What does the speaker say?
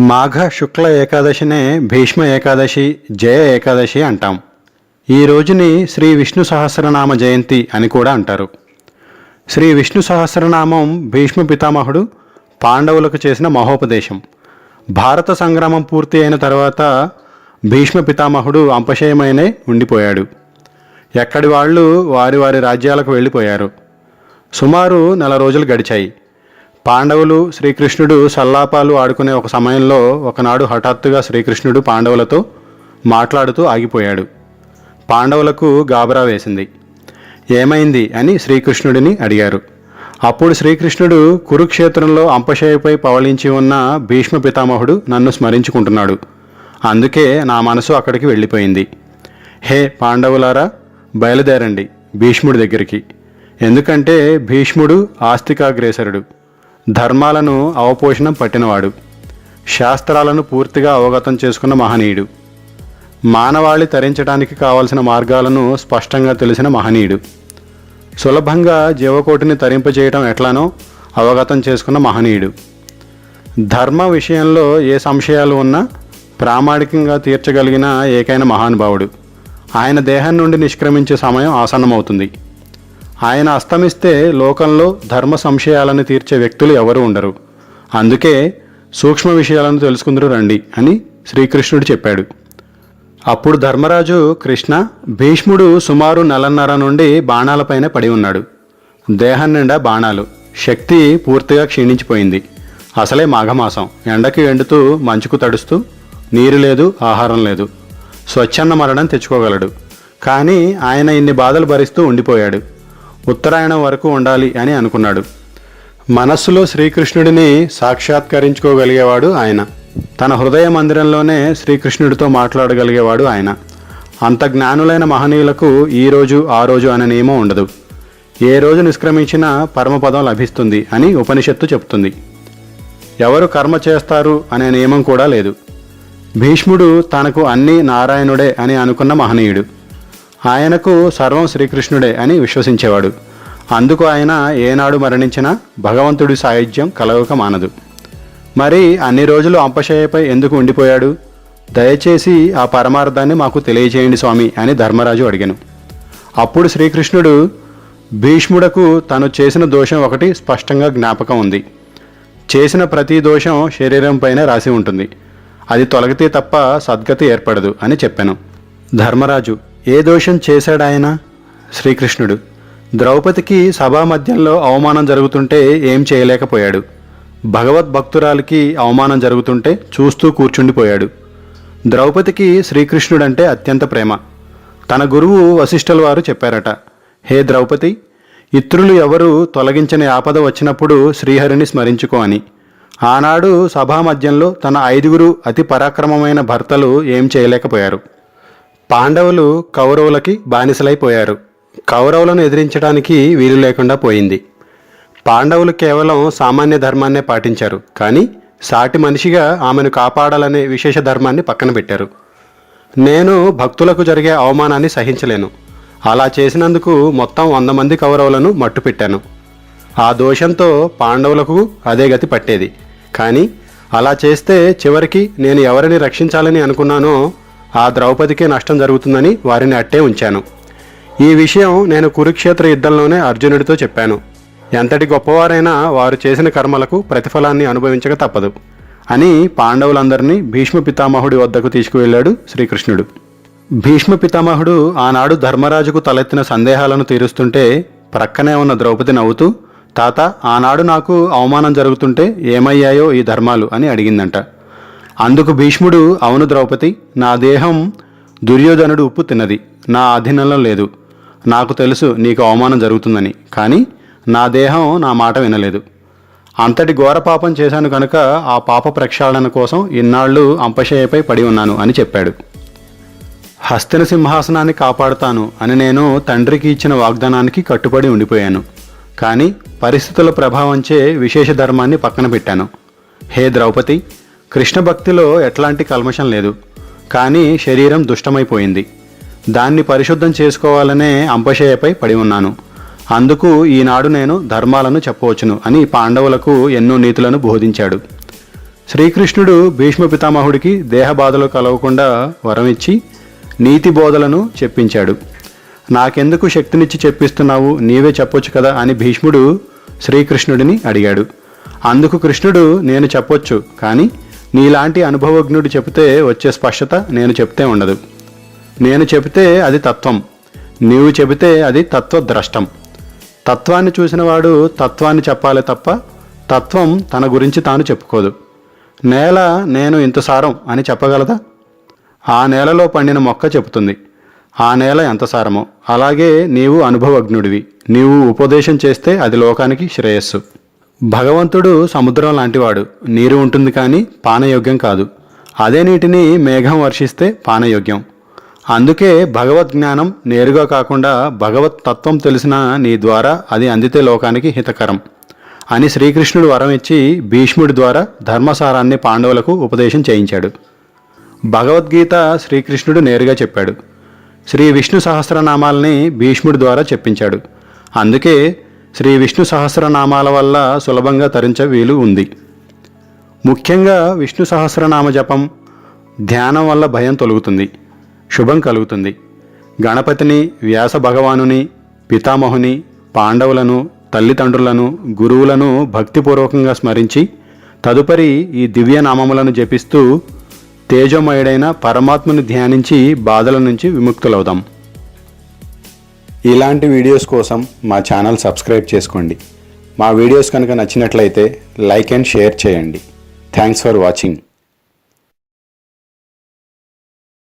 మాఘ శుక్ల ఏకాదశినే భీష్మ ఏకాదశి జయ ఏకాదశి అంటాం. ఈ రోజుని శ్రీ విష్ణు సహస్రనామ జయంతి అని కూడా అంటారు. శ్రీ విష్ణు సహస్రనామం భీష్మ పితామహుడు పాండవులకు చేసిన మహోపదేశం. భారత సంగ్రామం పూర్తి అయిన తర్వాత భీష్మ పితామహుడు అంపశయమైనే ఉండిపోయాడు. ఎక్కడి వాళ్ళు వారి వారి రాజ్యాలకు వెళ్ళిపోయారు. సుమారు నెల రోజులు గడిచాయి. పాండవులు శ్రీకృష్ణుడు సల్లాపాలు ఆడుకునే ఒక సమయంలో ఒకనాడు హఠాత్తుగా శ్రీకృష్ణుడు పాండవులతో మాట్లాడుతూ ఆగిపోయాడు. పాండవులకు గాబరా వేసింది. ఏమైంది అని శ్రీకృష్ణుడిని అడిగారు. అప్పుడు శ్రీకృష్ణుడు కురుక్షేత్రంలో అంపశయపై పవళించి ఉన్న భీష్మ పితామహుడు నన్ను స్మరించుకుంటున్నాడు. అందుకే నా మనసు అక్కడికి వెళ్ళిపోయింది. హే పాండవులారా బయలుదేరండి భీష్ముడి దగ్గరికి. ఎందుకంటే భీష్ముడు ఆస్తికాగ్రేసరుడు. ధర్మాలను అవపోషణం పట్టినవాడు. శాస్త్రాలను పూర్తిగా అవగతం చేసుకున్న మహనీయుడు. మానవాళి తరించడానికి కావలసిన మార్గాలను స్పష్టంగా తెలిసిన మహనీయుడు. సులభంగా జీవకోటిని తరింపజేయటం ఎట్లానో అవగతం చేసుకున్న మహనీయుడు. ధర్మ విషయంలో ఏ సంశయాలు ఉన్నా ప్రామాణికంగా తీర్చగలిగిన ఏకైన మహానుభావుడు. ఆయన దేహం నుండి నిష్క్రమించే సమయం ఆసన్నమవుతుంది. ఆయన అస్తమిస్తే లోకంలో ధర్మ సంశయాలను తీర్చే వ్యక్తులు ఎవరు ఉండరు. అందుకే సూక్ష్మ విషయాలను తెలుసుకుందరు రండి అని శ్రీకృష్ణుడు చెప్పాడు. అప్పుడు ధర్మరాజు కృష్ణ భీష్ముడు సుమారు నలన్నర నుండి బాణాలపైన పడి ఉన్నాడు. దేహం నిండా బాణాలు. శక్తి పూర్తిగా క్షీణించిపోయింది. అసలే మాఘమాసం. ఎండకి ఎండుతూ మంచుకు తడుస్తూ నీరు లేదు ఆహారం లేదు. స్వచ్ఛన్న మరణం తెచ్చుకోగలడు. కానీ ఆయన ఇన్ని బాధలు భరిస్తూ ఉండిపోయాడు. ఉత్తరాయణం వరకు ఉండాలి అని అనుకున్నాడు. మనస్సులో శ్రీకృష్ణుడిని సాక్షాత్కరించుకోగలిగేవాడు ఆయన. తన హృదయ మందిరంలోనే శ్రీకృష్ణుడితో మాట్లాడగలిగేవాడు ఆయన. అంత జ్ఞానులైన మహనీయులకు ఈ రోజు ఆ రోజు అనే నియమం ఉండదు. ఏ రోజు నిష్క్రమించినా పరమపదం లభిస్తుంది అని ఉపనిషత్తు చెప్తుంది. ఎవరు కర్మ చేస్తారు అనే నియమం కూడా లేదు. భీష్ముడు తనకు అన్నీ నారాయణుడే అని అనుకున్న మహనీయుడు. ఆయనకు సర్వం శ్రీకృష్ణుడే అని విశ్వసించేవాడు. అందుకు ఆయన ఏనాడు మరణించినా భగవంతుడి సాయుధ్యం కలగక మానదు మరి అన్ని రోజులు అంపశయ్యపై ఎందుకు ఉండిపోయాడు? దయచేసి ఆ పరమార్థాన్ని మాకు తెలియజేయండి స్వామి అని ధర్మరాజు అడిగాను. అప్పుడు శ్రీకృష్ణుడు భీష్ముడకు తను చేసిన దోషం ఒకటి స్పష్టంగా జ్ఞాపకం ఉంది. చేసిన ప్రతి దోషం శరీరం పైన రాసి ఉంటుంది. అది తొలగితే తప్ప సద్గతి ఏర్పడదు అని చెప్పాను. ధర్మరాజు ఏ దోషం చేశాడాయన? శ్రీకృష్ణుడు. ద్రౌపదికి సభా మధ్యంలో అవమానం జరుగుతుంటే ఏం చేయలేకపోయాడు. భగవద్భక్తురాలికి అవమానం జరుగుతుంటే చూస్తూ కూర్చుండిపోయాడు. ద్రౌపదికి శ్రీకృష్ణుడంటే అత్యంత ప్రేమ. తన గురువు వశిష్ఠుల వారు చెప్పారట హే ద్రౌపది ఇతరులు ఎవరు తొలగించని ఆపద వచ్చినప్పుడు శ్రీహరిని స్మరించుకో అని. ఆనాడు సభా మధ్యంలో తన ఐదుగురు అతి పరాక్రమమైన భర్తలు ఏం చేయలేకపోయారు. పాండవులు కౌరవులకి బానిసలైపోయారు. కౌరవులను ఎదిరించడానికి వీలు లేకుండా పోయింది. పాండవులు కేవలం సామాన్య ధర్మాన్నే పాటించారు. కానీ సాటి మనిషిగా ఆమెను కాపాడాలనే విశేష ధర్మాన్ని పక్కన పెట్టారు. నేను భక్తులకు జరిగే అవమానాన్ని సహించలేను. అలా చేసినందుకు మొత్తం వంద మంది కౌరవులను మట్టుపెట్టాను ఆ దోషంతో పాండవులకు అదే గతి పట్టేది. కానీ అలా చేస్తే చివరికి నేను ఎవరిని రక్షించాలని అనుకున్నానో ఆ ద్రౌపదికే నష్టం జరుగుతుందని వారిని అట్టే ఉంచాను. ఈ విషయం నేను కురుక్షేత్ర యుద్ధంలోనే అర్జునుడితో చెప్పాను. ఎంతటి గొప్పవారైనా వారు చేసిన కర్మలకు ప్రతిఫలాన్ని అనుభవించక తప్పదు అని పాండవులందరినీ భీష్మ పితామహుడి వద్దకు తీసుకువెళ్ళాడు శ్రీకృష్ణుడు. భీష్మ పితామహుడు ఆనాడు ధర్మరాజుకు తలెత్తిన సందేహాలను తీరుస్తుంటే ప్రక్కనే ఉన్న ద్రౌపది నవ్వుతూ తాత ఆనాడు నాకు అవమానం జరుగుతుంటే ఏమయ్యాయో ఈ ధర్మాలు అని అడిగిందంట. అందుకు భీష్ముడు అవును ద్రౌపది నా దేహం దుర్యోధనుడు ఉప్పు తిన్నది. నా అధీనంలో లేదు. నాకు తెలుసు నీకు అవమానం జరుగుతుందని కానీ నా దేహం నా మాట వినలేదు. అంతటి ఘోర పాపం చేశాను కనుక ఆ పాప ప్రక్షాళన కోసం ఇన్నాళ్ళు అంపశయ్యపై పడి ఉన్నాను అని చెప్పాడు. హస్తిన సింహాసనాన్ని కాపాడుతాను అని నేను తండ్రికి ఇచ్చిన వాగ్దానానికి కట్టుబడి ఉండిపోయాను. కానీ పరిస్థితుల ప్రభావంచే విశేష ధర్మాన్ని పక్కన పెట్టాను. హే ద్రౌపది కృష్ణ భక్తిలో ఎట్లాంటి కల్మషం లేదు. కానీ శరీరం దుష్టమైపోయింది. దాన్ని పరిశుద్ధం చేసుకోవాలనే అంపశయ్యపై పడి ఉన్నాను. అందుకు ఈనాడు నేను ధర్మాలను చెప్పవచ్చును అని పాండవులకు ఎన్నో నీతులను బోధించాడు. శ్రీకృష్ణుడు భీష్మ పితామహుడికి దేహబాధలు కలవకుండా వరం ఇచ్చి నీతి బోధలను చెప్పించాడు. నాకెందుకు శక్తినిచ్చి చెప్పిస్తున్నావు? నీవే చెప్పొచ్చు కదా అని భీష్ముడు శ్రీకృష్ణుడిని అడిగాడు. అందుకు కృష్ణుడు నేను చెప్పొచ్చు కానీ నీలాంటి అనుభవజ్ఞుడు చెబితే వచ్చే స్పష్టత నేను చెప్తే ఉండదు. నేను చెబితే అది తత్వం. నీవు చెబితే అది తత్వద్రష్టం. తత్వాన్ని చూసినవాడు తత్వాన్ని చెప్పాలి తప్ప తత్వం తన గురించి తాను చెప్పుకోదు. నేల నేను ఇంత సారం అని చెప్పగలదా? ఆ నేలలో పండిన మొక్క చెబుతుంది. ఆ నేల ఎంత సారమో. అలాగే నీవు అనుభవజ్ఞుడివి. నీవు ఉపదేశం చేస్తే అది లోకానికి శ్రేయస్సు. భగవంతుడు సముద్రం లాంటివాడు. నీరు ఉంటుంది కానీ పానయోగ్యం కాదు. అదే నీటిని మేఘం వర్షిస్తే పానయోగ్యం. అందుకే భగవద్ జ్ఞానం నేరుగా కాకుండా భగవత్ తత్వం తెలిసిన నీ ద్వారా అది అందితే లోకానికి హితకరం. అని శ్రీకృష్ణుడు వరం ఇచ్చి భీష్ముడి ద్వారా ధర్మసారాన్ని పాండవులకు ఉపదేశం చేయించాడు. భగవద్గీత శ్రీకృష్ణుడు నేరుగా చెప్పాడు. శ్రీ విష్ణు సహస్రనామాల్ని భీష్ముడి ద్వారా చెప్పించాడు. అందుకే శ్రీ విష్ణు సహస్రనామాల వల్ల సులభంగా తరించే వీలు ఉంది. ముఖ్యంగా విష్ణు సహస్రనామ జపం ధ్యానం వల్ల భయం తొలుగుతుంది శుభం కలుగుతుంది. గణపతిని వ్యాస భగవానుని పితామహుని పాండవులను తల్లిదండ్రులను గురువులను భక్తిపూర్వకంగా స్మరించి తదుపరి ఈ దివ్యనామములను జపిస్తూ తేజోమయుడైన పరమాత్మను ధ్యానించి బాధల నుంచి విముక్తులవుదాం. ఇలాంటి వీడియోస్ కోసం మా ఛానల్ సబ్స్క్రైబ్ చేసుకోండి. మా వీడియోస్ కనుక నచ్చినట్లయితే లైక్ అండ్ షేర్ చేయండి. Thanks for watching